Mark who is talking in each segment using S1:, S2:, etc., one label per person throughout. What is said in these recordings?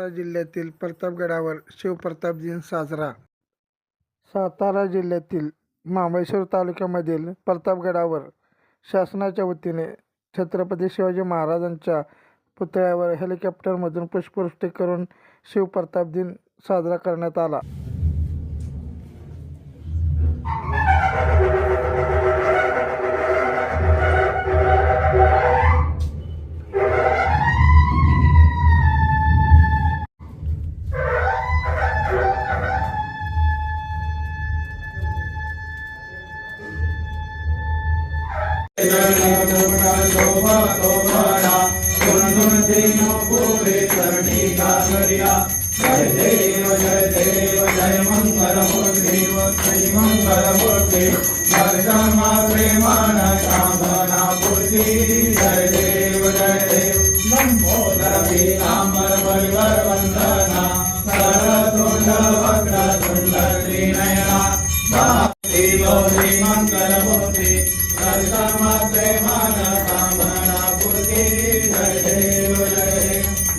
S1: सातारा जिल्ह्यातील प्रतापगडावर शिवप्रताप दिन साजरा. सातारा जिल्ह्यातील महाबळेश्वर तालुक्यामधील प्रतापगडावर शासनाच्या वतीने छत्रपती शिवाजी महाराजांच्या पुतळ्यावर हेलिकॉप्टरमधून पुष्पवृष्टी करून शिवप्रताप दिन साजरा करण्यात आला.
S2: जय देव जय देव जय मंगल हो देव श्री मंगल हो देव भगमा प्रेमान कामना पूर्ति जय देव जय देव लंबोदर पीतांबर परिवर वंदना सरतुंड वक्र तुंड त्रिनयना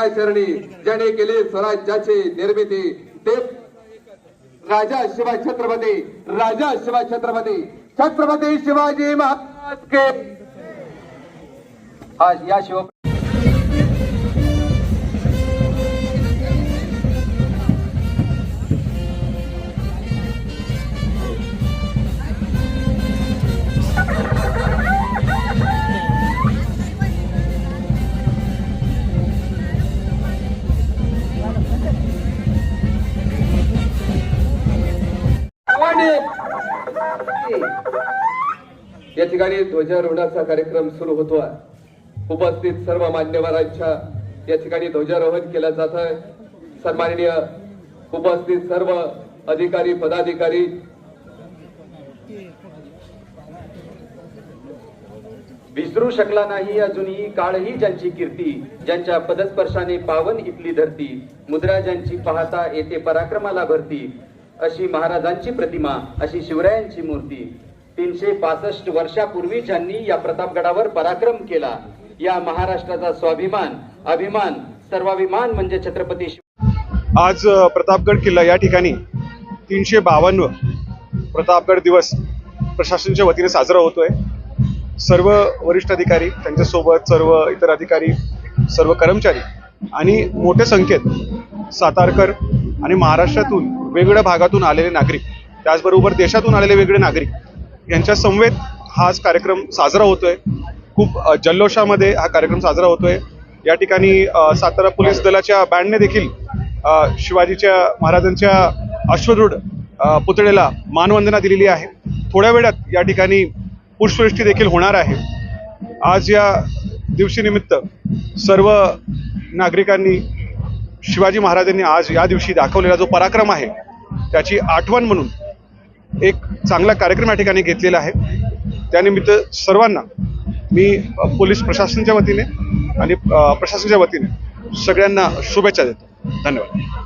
S3: तया चरणी ज्याने केले स्वराज्याची निर्मिती ते राजा शिवाय छत्रपती राजा शिवाय छत्रपती छत्रपती शिवाजी महाराज के आज या शिव या ठिकाणी ध्वजारोहणाचा कार्यक्रम सुरू होतो उपस्थित सर्व मान्यवरांच्या या ठिकाणी ध्वजारोहण केलं जात आहे. सन्माननीय उपस्थित सर्व अधिकारी पदाधिकारी. विसरू शकला नाही अजूनही काळही ज्यांची कीर्ती ज्यांच्या पदस्पर्शाने पावन इथली धरती. मुद्रा ज्यांची पाहता येते पराक्रमाला भरती. अशी महाराजांची प्रतिमा अशी शिवरायांची मूर्ती. तीनशे पासष्ट वर्षापूर्वी ज्यांनी या प्रतापगडावर पराक्रम केला. या महाराष्ट्राचा स्वाभिमान अभिमान सर्वाभिमान म्हणजे छत्रपती शिव
S4: आज प्रतापगड किल्ला या ठिकाणी तीनशे बावन्न प्रतापगड दिवस प्रशासनाच्या वतीने साजरा होतोय. सर्व वरिष्ठ अधिकारी त्यांच्यासोबत सर्व इतर अधिकारी सर्व कर्मचारी आणि मोठ्या संख्येत सातारकर आणि महाराष्ट्रातून वेगवेगळ्या भागातून आलेले नागरिक त्याचबरोबर देशातून आलेले वेगळे नागरिक यांच्या समवेत हा कार्यक्रम साजरा होतोय. खूप जल्लोषामध्ये हा कार्यक्रम साजरा होतोय. या ठिकाणी सातारा पोलीस दलाच्या बँडने देखील शिवाजीच्या महाराजांच्या अश्वरूढ पुतळेला मानवंदना दिलेली आहे. थोड्या वेळात या ठिकाणी पुष्पवृष्टी देखील होणार आहे. आज या दिवशीनिमित्त सर्व नागरिकांनी शिवाजी महाराजांनी आज या दिवशी दाखवलेला जो पराक्रम आहे त्याची आठवण म्हणून एक चांगला कार्यक्रम या ठिकाणी घेतलेला आहे. त्यानिमित्त सर्वांना मी पोलीस प्रशासनाच्या वतीने आणि प्रशासनाच्या वतीने सगळ्यांना शुभेच्छा देतो. धन्यवाद.